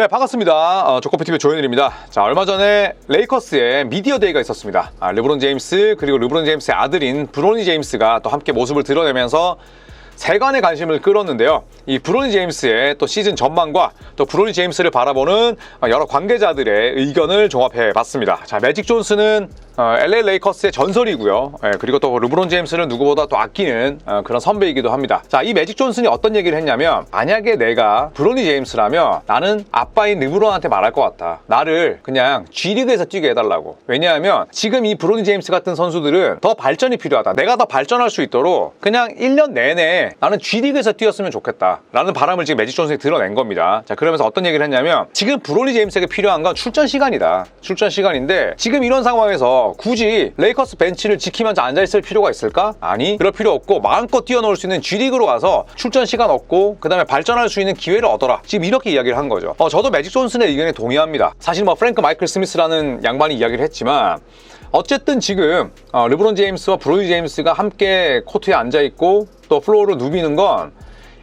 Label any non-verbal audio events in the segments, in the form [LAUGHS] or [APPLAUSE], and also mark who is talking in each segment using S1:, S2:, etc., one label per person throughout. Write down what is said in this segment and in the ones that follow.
S1: 네, 반갑습니다. 어, 조코피TV 조현일입니다. 자, 얼마 전에 레이커스의 미디어 데이가 있었습니다. 아, 르브론 제임스, 그리고 르브론 제임스의 아들인 브로니 제임스가 또 함께 모습을 드러내면서 세간의 관심을 끌었는데요. 이 브로니 제임스의 또 시즌 전망과 또 브로니 제임스를 바라보는 어, 여러 관계자들의 의견을 종합해 봤습니다. 자, 매직 존스는 어, LA 레이커스의 전설이고요. 예, 그리고 또 르브론 제임스는 누구보다 또 아끼는 어, 그런 선배이기도 합니다. 자, 이 매직 존슨이 어떤 얘기를 했냐면 만약에 내가 브로니 제임스라면 나는 아빠인 르브론한테 말할 것 같다. 나를 그냥 G리그에서 뛰게 해달라고. 왜냐하면 지금 이 브로니 제임스 같은 선수들은 더 발전이 필요하다. 내가 더 발전할 수 있도록 그냥 1년 내내 나는 G리그에서 뛰었으면 좋겠다. 라는 바람을 지금 매직 존슨이 드러낸 겁니다. 자, 그러면서 어떤 얘기를 했냐면 지금 브로니 제임스에게 필요한 건 출전 시간이다. 출전 시간인데 지금 이런 상황에서 굳이 레이커스 벤치를 지키면서 앉아있을 필요가 있을까? 아니, 그럴 필요 없고 마음껏 뛰어놀 수 있는 G리그로 가서 출전 시간 얻고 그 다음에 발전할 수 있는 기회를 얻어라. 지금 이렇게 이야기를 한 거죠. 어, 저도 매직 존슨의 의견에 동의합니다. 사실 뭐 프랭크 마이클 스미스라는 양반이 이야기를 했지만 어쨌든 지금 어, 르브론 제임스와 브로니 제임스가 함께 코트에 앉아 있고 또 플로어로 누비는 건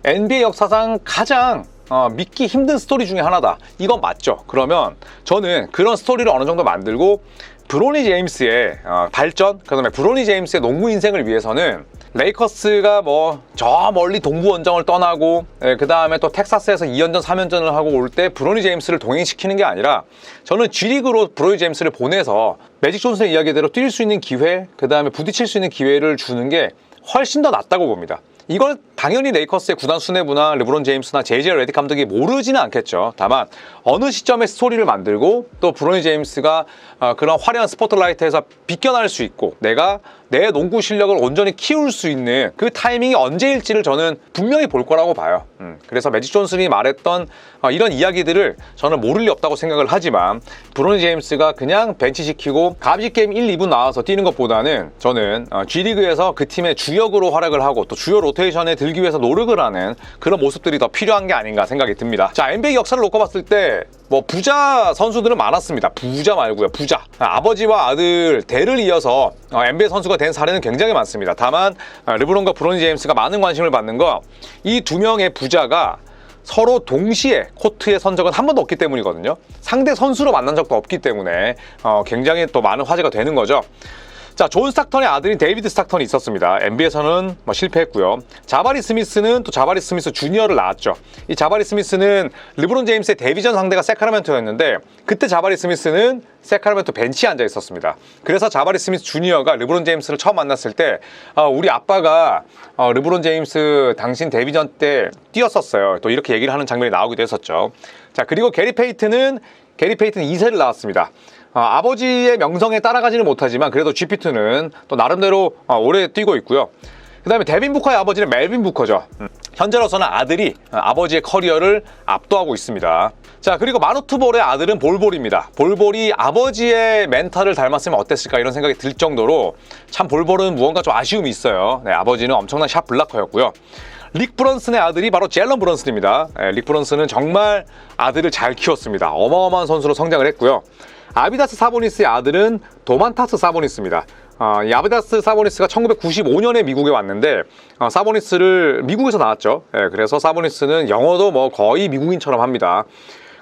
S1: NBA 역사상 가장 어, 믿기 힘든 스토리 중에 하나다. 이건 맞죠. 그러면 저는 그런 스토리를 어느 정도 만들고 브로니 제임스의 어, 발전, 그 다음에 브로니 제임스의 농구 인생을 위해서는 레이커스가 뭐 저 멀리 동부 원정을 떠나고 그 다음에 또 텍사스에서 2연전 3연전을 하고 올 때 브로니 제임스를 동행시키는 게 아니라 저는 G리그로 브로니 제임스를 보내서 매직 존슨의 이야기대로 뛸 수 있는 기회 그 다음에 부딪힐 수 있는 기회를 주는 게 훨씬 더 낫다고 봅니다. 이걸 당연히 레이커스의 구단 수뇌부나 르브론 제임스나 제이제 레디 감독이 모르지는 않겠죠. 다만 어느 시점에 스토리를 만들고 또 브로니 제임스가 어, 그런 화려한 스포트라이트에서 비껴날 수 있고 내가 내 농구 실력을 온전히 키울 수 있는 그 타이밍이 언제일지를 저는 분명히 볼 거라고 봐요. 음, 그래서 매직 존슨이 말했던 어, 이런 이야기들을 저는 모를 리 없다고 생각을 하지만 브로니 제임스가 그냥 벤치시키고 가비 게임 1, 2분 나와서 뛰는 것보다는 저는 어, G리그에서 그 팀의 주역으로 활약을 하고 또 주요 로테이션에 들기 위해서 노력을 하는 그런 모습들이 더 필요한 게 아닌가 생각이 듭니다. 자, NBA 역사를 놓고 봤을 때뭐 부자 선수들은 많았습니다. 부자 말고요, 부자. 아버지와 아들 대를 이어서 어, NBA 선수가 된 사례는 굉장히 많습니다. 다만 어, 르브론과 브로니 제임스가 많은 관심을 받는 거이두 명의 부자가 서로 동시에 코트에 선 적은 한 번도 없기 때문이거든요. 상대 선수로 만난 적도 없기 때문에 어, 굉장히 또 많은 화제가 되는 거죠. 자, 존 스타턴의 아들인 데이비드 스타턴이 있었습니다. NBA에서는 뭐 실패했고요. 자바리 스미스는 또 자바리 스미스 주니어를 낳았죠. 이 자바리 스미스는 르브론 제임스의 데뷔전 상대가 세카라멘토였는데 그때 자바리 스미스는 세카라멘토 벤치에 앉아 있었습니다. 그래서 자바리 스미스 주니어가 르브론 제임스를 처음 만났을 때 어, 우리 아빠가 어, 르브론 제임스 당신 데뷔전 때 뛰었었어요. 또 이렇게 얘기를 하는 장면이 나오기도 했었죠. 자, 그리고 게리 페이트는 게리 페이트는 2세를 낳았습니다. 어, 아버지의 명성에 따라가지는 못하지만 그래도 GP2는 또 나름대로 어, 오래 뛰고 있고요. 그 다음에 데빈 부커의 아버지는 멜빈 부커죠. 음. 현재로서는 아들이 어, 아버지의 커리어를 압도하고 있습니다. 자, 그리고 마누투볼의 아들은 볼볼입니다. 볼볼이 아버지의 멘탈을 닮았으면 어땠을까 이런 생각이 들 정도로 참 볼볼은 무언가 좀 아쉬움이 있어요. 네, 아버지는 엄청난 샷 블락커였고요. 릭 브런슨의 아들이 바로 젤런 브런슨입니다. 네, 릭 브런슨은 정말 아들을 잘 키웠습니다. 어마어마한 선수로 성장을 했고요. 아비다스 사보니스의 아들은 도만타스 사보니스입니다. 어, 이 아비다스 사보니스가 1995년에 미국에 왔는데 어, 사보니스를 미국에서 나왔죠. 예, 그래서 사보니스는 영어도 뭐 거의 미국인처럼 합니다.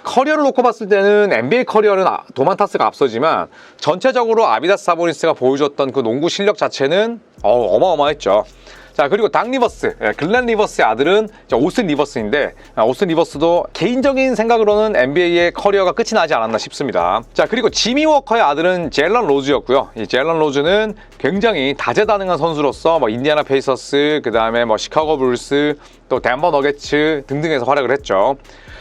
S1: 커리어를 놓고 봤을 때는 NBA 커리어는 아- 도만타스가 앞서지만 전체적으로 아비다스 사보니스가 보여줬던 그 농구 실력 자체는 어, 어마어마했죠. 자 그리고 당 리버스, 예, 글렌 리버스의 아들은 오슨 리버스인데 아, 오슨 리버스도 개인적인 생각으로는 NBA의 커리어가 끝이 나지 않았나 싶습니다. 자 그리고 지미 워커의 아들은 젤런 로즈였고요. 이 젤런 로즈는 굉장히 다재다능한 선수로서 뭐 인디아나 페이서스, 그 다음에 뭐 시카고 불스, 또 덴버 너게츠 등등에서 활약을 했죠.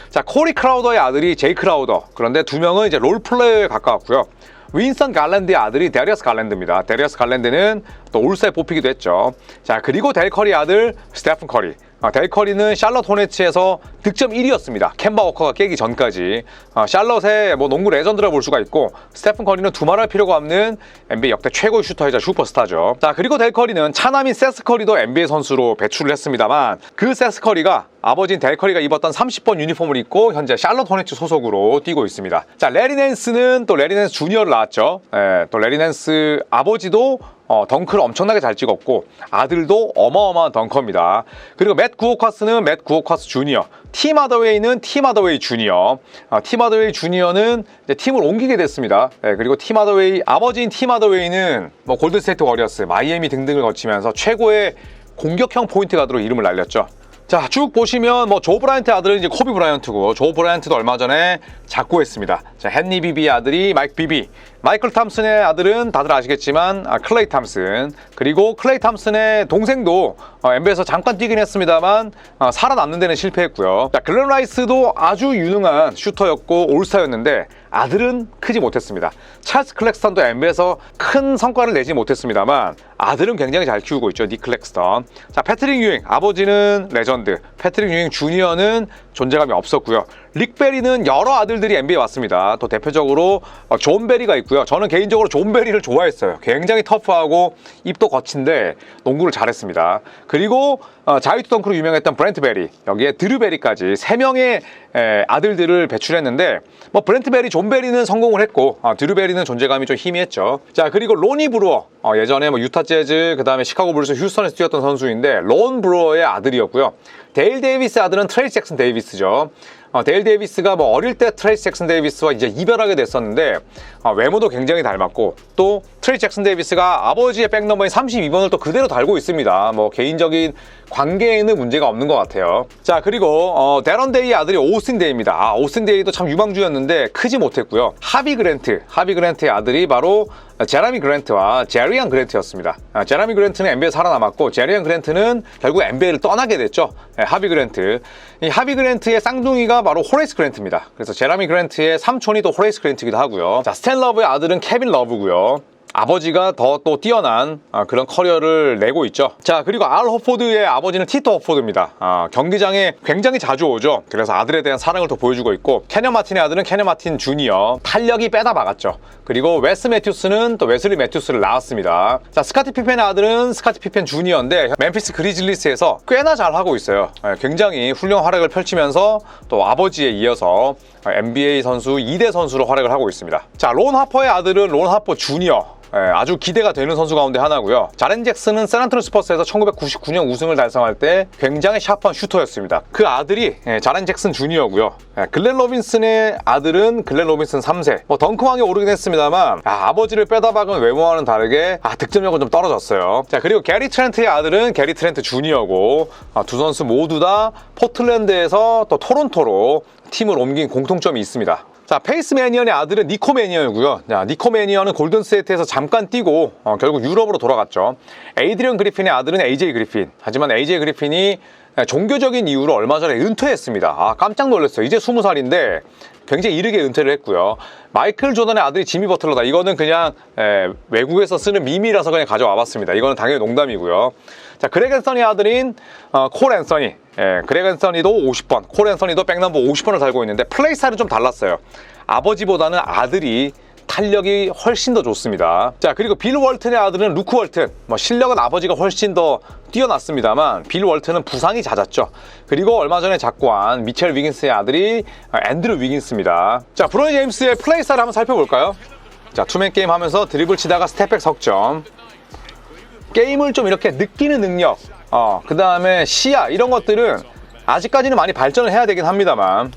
S1: 자 코리 크라우더의 아들이 제이 크라우더. 그런데 두 명은 이제 롤 플레이어에 가까웠고요. 윈선 갈랜드의 아들이 데리어스 갈랜드입니다. 데리어스 갈랜드는 또 올스에 뽑히기도 했죠. 자, 그리고 델 커리 아들 스테픈 커리. 아, 델 커리는 샬럿 호네츠에서 득점 1위였습니다. 캔바 워커가 깨기 전까지. 아, 샬럿의 뭐 농구 레전드라 볼 수가 있고 스테픈 커리는 두말할 필요가 없는 NBA 역대 최고의 슈터이자 슈퍼스타죠. 자, 그리고 델 커리는 차남인 세스 커리도 NBA 선수로 배출을 했습니다만 그 세스 커리가 아버지인 델 커리가 입었던 30번 유니폼을 입고 현재 샬럿 호네츠 소속으로 뛰고 있습니다. 자, 레리 낸스는 또 레리 낸스 주니어를 낳았죠. 예, 또 레리 낸스 아버지도 어, 덩크를 엄청나게 잘 찍었고 아들도 어마어마한 덩커입니다. 그리고 맷 구호카스는 맷 구호카스 주니어, 팀 하더웨이는 팀 하더웨이 주니어. 아, 팀 하더웨이 주니어는 팀을 옮기게 됐습니다. 예, 그리고 팀 하더웨이 아버지인 팀 하더웨이는 뭐 골든스테이트 워리어스, 마이애미 등등을 거치면서 최고의 공격형 포인트 가드로 이름을 날렸죠. 자, 쭉 보시면 뭐 조 브라이언트 아들은 이제 코비 브라이언트고 조 브라이언트도 얼마 전에 작고했습니다. 자, 헨리 비비의 아들이 마이크 비비. 마이클 탐슨의 아들은 다들 아시겠지만 아, 클레이 탐슨. 그리고 클레이 탐슨의 동생도 어, NBA에서 잠깐 뛰긴 했습니다만 어, 살아남는 데는 실패했고요. 자, 글렌 라이스도 아주 유능한 슈터였고 올스타였는데 아들은 크지 못했습니다. 찰스 클렉스턴도 NBA에서 큰 성과를 내지 못했습니다만 아들은 굉장히 잘 키우고 있죠. 닉 클렉스턴. 자, 패트릭 유잉 아버지는 레전드. 패트릭 유잉 주니어는 존재감이 없었고요. 릭 베리는 여러 아들들이 NBA에 왔습니다. 또 대표적으로 어, 존 베리가 있고요. 저는 개인적으로 존 베리를 좋아했어요. 굉장히 터프하고 입도 거친데 농구를 잘했습니다. 그리고 어, 자유투 덩크로 유명했던 브렌트 베리, 여기에 드류 베리까지 세 명의 에, 아들들을 배출했는데 뭐 브렌트 베리, 존 베리는 성공을 했고 어, 드류 베리는 존재감이 좀 희미했죠. 자 그리고 로니 브루어 어, 예전에 뭐 유타 재즈 그 다음에 시카고 불스 휴스턴에서 뛰었던 선수인데 론 브루어의 아들이었고요. 데일 데이비스의 아들은 트레이스 잭슨 데이비스죠. 어, 데일 데이비스가 뭐 어릴 때 트레이스 잭슨 데이비스와 이제 이별하게 됐었는데 어, 외모도 굉장히 닮았고 또 트레이스 잭슨 데이비스가 아버지의 백넘버인 32번을 또 그대로 달고 있습니다. 뭐 개인적인 관계에는 문제가 없는 것 같아요. 자 그리고 어, 데런 데이의 아들이 오스틴 데이입니다. 아, 오스틴 데이도 참 유망주였는데 크지 못했고요. 하비 그랜트, 하비 그랜트의 아들이 바로 제라미 그랜트와 제리안 그랜트였습니다. 아, 제라미 그랜트는 NBA에 살아남았고 제리안 그랜트는 결국 NBA를 떠나게 됐죠. 네, 하비 그랜트. 이 하비 그랜트의 쌍둥이가 바로 호레이스 그랜트입니다. 그래서 제라미 그랜트의 삼촌이 또 호레이스 그랜트이기도 하고요. 자, 스탠 러브의 아들은 케빈 러브고요. 아버지가 더 또 뛰어난 아, 그런 커리어를 내고 있죠. 자 그리고 알 호포드의 아버지는 티터 호포드입니다. 아, 경기장에 굉장히 자주 오죠. 그래서 아들에 대한 사랑을 더 보여주고 있고 캐년 마틴의 아들은 캐년 마틴 주니어 탄력이 빼다 박았죠. 그리고 웨스 매튜스는 또 웨슬리 매튜스를 낳았습니다. 자 스카티 피펜의 아들은 스카티 피펜 주니어인데 멤피스 그리즐리스에서 꽤나 잘 하고 있어요. 예, 굉장히 훌륭한 활약을 펼치면서 또 아버지에 이어서 NBA 선수 2대 선수로 활약을 하고 있습니다. 자, 론 하퍼의 아들은 론 하퍼 주니어. 예, 아주 기대가 되는 선수 가운데 하나고요. 자렌 잭슨은 샌안토니 스퍼스에서 1999년 우승을 달성할 때 굉장히 샤프한 슈터였습니다. 그 아들이 예, 자렌 잭슨 주니어고요. 예, 글렌 로빈슨의 아들은 글렌 로빈슨 3세. 뭐 덩크왕에 오르긴 했습니다만 아, 버지를 빼다 박은 외모와는 다르게 아, 득점력은 좀 떨어졌어요. 자 그리고 게리 트렌트의 아들은 게리 트렌트 주니어고 아, 두 선수 모두 다 포틀랜드에서 또 토론토로 팀을 옮긴 공통점이 있습니다. 자, 페이스 매니언의 아들은 니코 매니언이고요. 자, 니코 매니언은 골든스테이트에서 잠깐 뛰고 어, 결국 유럽으로 돌아갔죠. 에이드리언 그리핀의 아들은 AJ 그리핀. 하지만 AJ 그리핀이 종교적인 이유로 얼마 전에 은퇴했습니다. 아, 깜짝 놀랐어요. 이제 20살인데 굉장히 이르게 은퇴를 했고요. 마이클 조던의 아들이 지미 버틀러다. 이거는 그냥 에, 외국에서 쓰는 밈이라서 그냥 가져와 봤습니다. 이거는 당연히 농담이고요. 자, 앤서니 아들인 어, 콜 앤서니. 예, 앤서니도 50번, 콜 앤서니도 백넘버 50번을 달고 있는데 플레이 스타일은 좀 달랐어요. 아버지보다는 아들이 탄력이 훨씬 더 좋습니다. 자, 그리고 빌 월튼의 아들은 루크 월튼. 뭐 실력은 아버지가 훨씬 더 뛰어났습니다만 빌 월튼은 부상이 잦았죠. 그리고 얼마 전에 작고한 미첼 위긴스의 아들이 앤드루 위긴스입니다. 자, 브로니 제임스의 플레이 스타일 한번 살펴볼까요? 자, 투맨 게임 하면서 드리블 치다가 스텝백 석점. 게임을 좀 이렇게 느끼는 능력, 어, 그 다음에 시야, 이런 것들은 아직까지는 많이 발전을 해야 되긴 합니다만.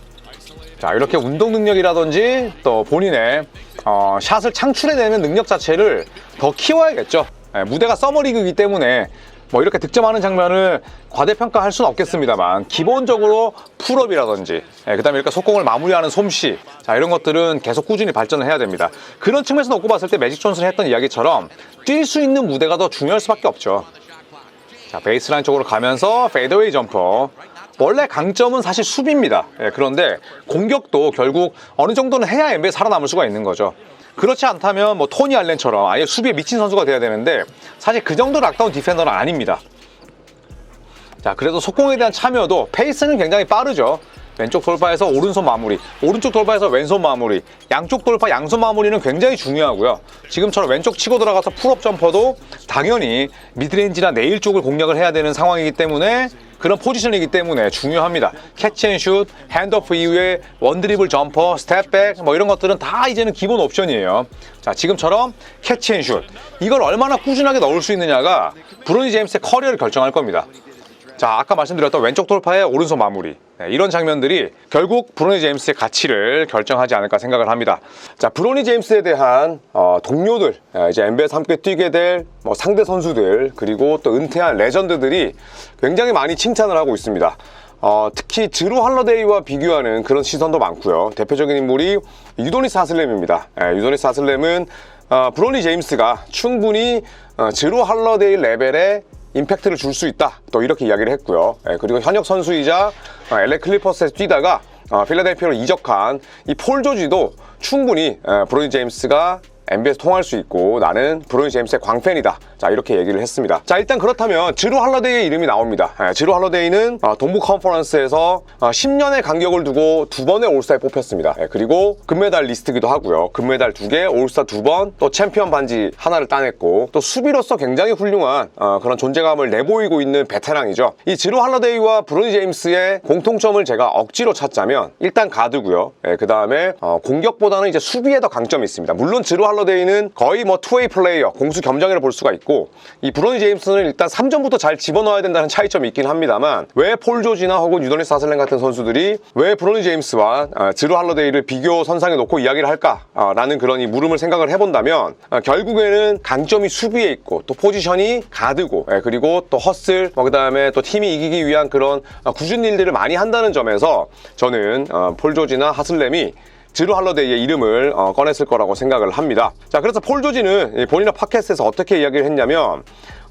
S1: 자, 이렇게 운동 능력이라든지 또 본인의 어, 샷을 창출해내는 능력 자체를 더 키워야겠죠. 예, 무대가 서머리그이기 때문에 뭐 이렇게 득점하는 장면을 과대평가할 수는 없겠습니다만 기본적으로 풀업이라든지 예, 그다음에 이렇게 속공을 마무리하는 솜씨 자 이런 것들은 계속 꾸준히 발전을 해야 됩니다. 그런 측면에서 놓고 봤을 때 매직 존슨이 했던 이야기처럼 뛸 수 있는 무대가 더 중요할 수밖에 없죠. 자 베이스라인 쪽으로 가면서 페이더웨이 점퍼 원래 강점은 사실 수비입니다. 예, 그런데 공격도 결국 어느 정도는 해야 NBA 살아남을 수가 있는 거죠. 그렇지 않다면 뭐 토니 알렌처럼 아예 수비에 미친 선수가 돼야 되는데 사실 그 정도 락다운 디펜더는 아닙니다. 자, 그래도 속공에 대한 참여도 페이스는 굉장히 빠르죠. 왼쪽 돌파에서 오른손 마무리, 오른쪽 돌파에서 왼손 마무리, 양쪽 돌파, 양손 마무리는 굉장히 중요하고요. 지금처럼 왼쪽 치고 들어가서 풀업 점퍼도 당연히 미드레인지나 네일 쪽을 공략을 해야 되는 상황이기 때문에 그런 포지션이기 때문에 중요합니다. 캐치앤슛, 핸드오프 이후에 원드리블 점퍼, 스텝백 뭐 이런 것들은 다 이제는 기본 옵션이에요. 자 지금처럼 캐치앤슛 이걸 얼마나 꾸준하게 넣을 수 있느냐가 브로니 제임스의 커리어를 결정할 겁니다. 자, 아까 말씀드렸던 왼쪽 돌파의 오른손 마무리. 네, 이런 장면들이 결국 브로니 제임스의 가치를 결정하지 않을까 생각을 합니다.
S2: 자, 브로니 제임스에 대한 어, 동료들, 어, 이제 NBA에서 함께 뛰게 될 뭐 상대 선수들, 그리고 또 은퇴한 레전드들이 굉장히 많이 칭찬을 하고 있습니다. 어, 특히 드루 할러데이와 비교하는 그런 시선도 많고요. 대표적인 인물이 유도니스 하슬렘입니다. 예, 유도니스 하슬렘은 어, 브로니 제임스가 충분히 어, 드루 할러데이 레벨의 임팩트를 줄 수 있다. 또 이렇게 이야기를 했고요. 예, 그리고 현역 선수이자 어, LA 클리퍼스에서 뛰다가 어, 필라델피아로 이적한 이 폴 조지도 충분히 에, 브로니 제임스가 NBA에서 통할 수 있고 나는 브로니 제임스의 광팬이다. 자 이렇게 얘기를 했습니다. 자 일단 그렇다면 지루 할러데이의 이름이 나옵니다. 에, 지루 할러데이는 어, 동부 컨퍼런스에서 어, 10년의 간격을 두고 두 번의 올스타에 뽑혔습니다. 에, 그리고 금메달 리스트기도 하고요. 금메달 두 개, 올스타 두 번, 또 챔피언 반지 하나를 따냈고 또 수비로서 굉장히 훌륭한 어, 그런 존재감을 내보이고 있는 베테랑이죠. 이 지루 할러데이와 브로니 제임스의 공통점을 제가 억지로 찾자면 일단 가드고요. 그 다음에 공격보다는 이제 수비에 더 강점이 있습니다. 물론 지루 할러 데이는 거의 뭐 투웨이 플레이어, 공수 겸장이라 볼 수가 있고 이 브로니 제임스는 일단 3점부터 잘 집어넣어야 된다는 차이점이 있긴 합니다만 왜 폴 조지나 혹은 유도니스 하슬렌 같은 선수들이 왜 브로니 제임스와 어, 지루 할러데이를 비교 선상에 놓고 이야기를 할까라는 그런 이 물음을 생각을 해본다면 어, 결국에는 강점이 수비에 있고 또 포지션이 가드고 예, 그리고 또 허슬 뭐 그다음에 또 팀이 이기기 위한 그런 어, 굳은 일들을 많이 한다는 점에서 저는 어, 폴 조지나 하슬렘이 지루 할러데이의 이름을 어, 꺼냈을 거라고 생각을 합니다. 자, 그래서 폴 조지는 이 본인의 팟캐스트에서 어떻게 이야기를 했냐면,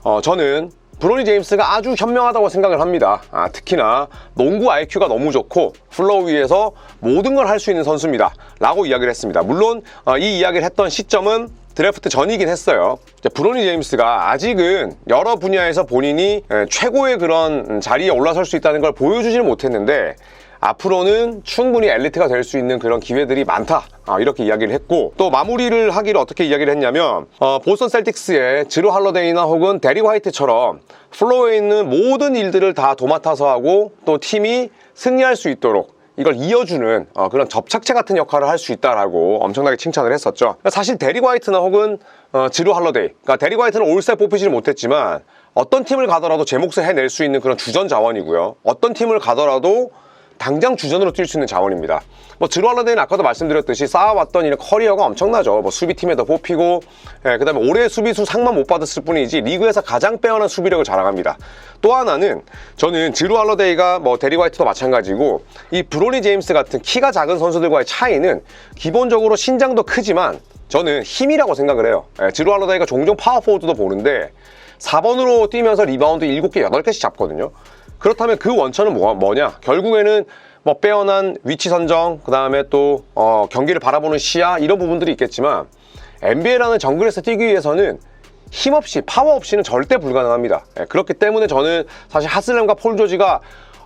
S2: 어, 저는 브로니 제임스가 아주 현명하다고 생각을 합니다. 아, 특히나 농구 IQ가 너무 좋고 플로우 위에서 모든 걸 할 수 있는 선수입니다. 라고 이야기를 했습니다. 물론 어, 이 이야기를 했던 시점은 드래프트 전이긴 했어요. 브로니 제임스가 아직은 여러 분야에서 본인이 에, 최고의 그런 자리에 올라설 수 있다는 걸 보여주지는 못했는데 앞으로는 충분히 엘리트가 될 수 있는 그런 기회들이 많다. 아, 이렇게 이야기를 했고 또 마무리를 하기를 어떻게 이야기를 했냐면 어, 보스턴 셀틱스의 지루 할러데이나 혹은 데리 화이트처럼 플로어에 있는 모든 일들을 다 도맡아서 하고 또 팀이 승리할 수 있도록 이걸 이어주는 어, 그런 접착체 같은 역할을 할 수 있다라고 엄청나게 칭찬을 했었죠. 사실 데리 화이트나 혹은 어, 지루 할러데이, 그러니까 데리 화이트는 올스타에 뽑히지는 못했지만 어떤 팀을 가더라도 제 몫을 해낼 수 있는 그런 주전 자원이고요. 어떤 팀을 가더라도 당장 주전으로 뛸 수 있는 자원입니다. 뭐 드루알라데는 아까도 말씀드렸듯이 쌓아왔던 이런 커리어가 엄청나죠. 뭐 수비팀에도 뽑히고, 예, 그다음에 올해 수비수 상만 못 받았을 뿐이지 리그에서 가장 빼어난 수비력을 자랑합니다. 또 하나는 저는 드루알러데이가 뭐 데리 화이트도 마찬가지고 이 브로니 제임스 같은 키가 작은 선수들과의 차이는 기본적으로 신장도 크지만 저는 힘이라고 생각을 해요. 예, 드루 할러데이가 종종 파워포워드도 보는데 4번으로 뛰면서 리바운드 7개, 8개씩 잡거든요. 그렇다면 그 원천은 뭐, 뭐냐? 결국에는 뭐 빼어난 위치 선정, 그 다음에 또 어, 경기를 바라보는 시야 이런 부분들이 있겠지만 NBA라는 정글에서 뛰기 위해서는 힘없이 파워 없이는 절대 불가능합니다. 예, 그렇기 때문에 저는 사실 하슬렘과 폴 조지가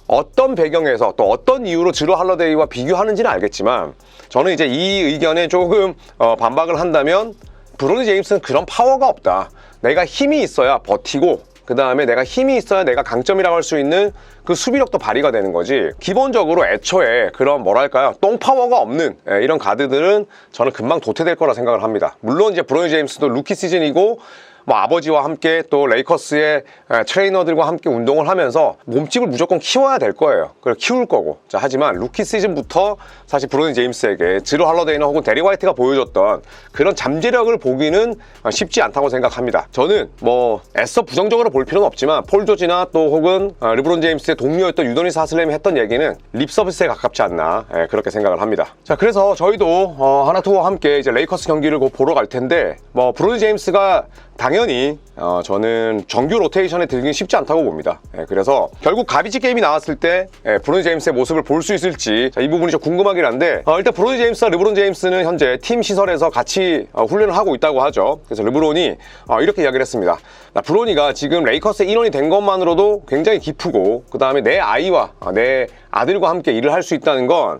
S2: 어떤 배경에서 또 어떤 이유로 지루 할러데이와 비교하는지는 알겠지만 저는 이제 이 의견에 조금 어, 반박을 한다면 브로니 제임스는 그런 파워가 없다. 내가 힘이 있어야 버티고 그 다음에 내가 힘이 있어야 내가 강점이라고 할 수 있는 그 수비력도 발휘가 되는 거지. 기본적으로 애초에 그런 뭐랄까요? 똥파워가 없는 예, 이런 가드들은 저는 금방 도태될 거라 생각을 합니다. 물론 이제 브로니 제임스도 루키 시즌이고 뭐 아버지와 함께 또 레이커스의 에, 트레이너들과 함께 운동을 하면서 몸집을 무조건 키워야 될 거예요. 그걸 키울 거고. 자, 하지만 루키 시즌부터 사실 브로니 제임스에게 지루 할러데이나 혹은 데리 화이트가 보여줬던 그런 잠재력을 보기는 쉽지 않다고 생각합니다. 저는 뭐 애써 부정적으로 볼 필요는 없지만 폴 조지나 또 혹은 어, 르브론 제임스의 동료였던 유도니스 하슬렘이 했던 얘기는 립 서비스에 가깝지 않나 예, 그렇게 생각을 합니다. 자, 그래서 저희도 어, 하나투어와 함께 이제 레이커스 경기를 곧 보러 갈 텐데 뭐 브로니 제임스가 당연히 어, 저는 정규 로테이션에 들긴 쉽지 않다고 봅니다. 예, 그래서 결국 가비지 게임이 나왔을 때 예, 브로니 제임스의 모습을 볼 수 있을지 자, 이 부분이 좀 궁금하긴 한데 어, 일단 브로니 제임스와 르브론 제임스는 현재 팀 시설에서 같이 어, 훈련을 하고 있다고 하죠. 그래서 르브론이 어, 이렇게 이야기를 했습니다. 나 브로니가 지금 레이커스의 인원이 된 것만으로도 굉장히 기쁘고 그 다음에 내 아이와 어, 내 아들과 함께 일을 할 수 있다는 건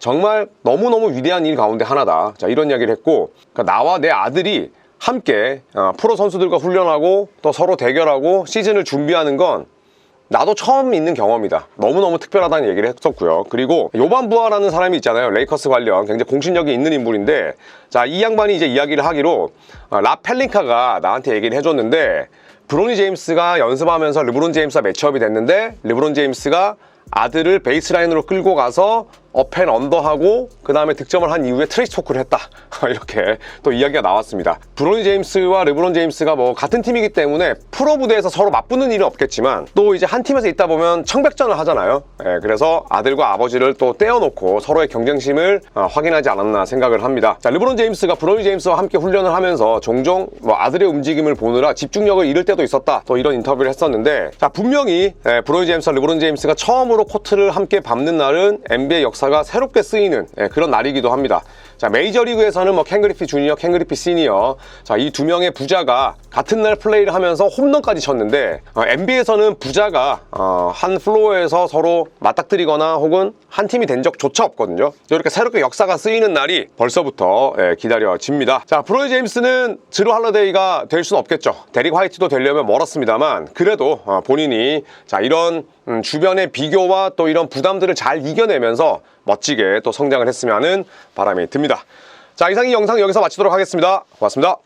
S2: 정말 너무너무 위대한 일 가운데 하나다. 자, 이런 이야기를 했고, 그러니까 나와 내 아들이 함께 어, 프로 선수들과 훈련하고 또 서로 대결하고 시즌을 준비하는 건 나도 처음 있는 경험이다. 너무너무 특별하다는 얘기를 했었고요. 그리고 요반 부아라는 사람이 있잖아요. 레이커스 관련 굉장히 공신력이 있는 인물인데 자, 이 양반이 이제 이야기를 하기로 어, 라 펠링카가 나한테 얘기를 해줬는데 브로니 제임스가 연습하면서 르브론 제임스와 매치업이 됐는데 르브론 제임스가 아들을 베이스라인으로 끌고 가서 업앤 언더하고 그 다음에 득점을 한 이후에 트레이스 토크를 했다. [LAUGHS] 이렇게 또 이야기가 나왔습니다. 브로니 제임스와 르브론 제임스가 뭐 같은 팀이기 때문에 프로 무대에서 서로 맞붙는 일은 없겠지만 또 이제 한 팀에서 있다 보면 청백전을 하잖아요. 예, 그래서 아들과 아버지를 또 떼어놓고 서로의 경쟁심을 어, 확인하지 않았나 생각을 합니다. 자 르브론 제임스가 브로니 제임스와 함께 훈련을 하면서 종종 뭐 아들의 움직임을 보느라 집중력을 잃을 때도 있었다. 또 이런 인터뷰를 했었는데 자 분명히 예, 브로니 제임스와 르브론 제임스가 처음으로 코트를 함께 밟는 날은 NBA 역사 가 새롭게 쓰이는 예, 그런 날이기도 합니다. 자 메이저리그에서는 뭐 캥그리피 주니어, 캥그리피 시니어 자 이 두 명의 부자가 같은 날 플레이를 하면서 홈런까지 쳤는데 NBA에서는 부자가 어, 한 플로어에서 서로 맞닥뜨리거나 혹은 한 팀이 된 적조차 없거든요. 이렇게 새롭게 역사가 쓰이는 날이 벌써부터 예, 기다려집니다. 자 브로이 제임스는 드루 할러데이가 될 수는 없겠죠. 데릭 화이트도 되려면 멀었습니다만 그래도 어, 본인이 자 이런 음, 주변의 비교와 또 이런 부담들을 잘 이겨내면서 멋지게 또 성장을 했으면 하는 바람이 듭니다. 자, 이상 이 영상 여기서 마치도록 하겠습니다. 고맙습니다.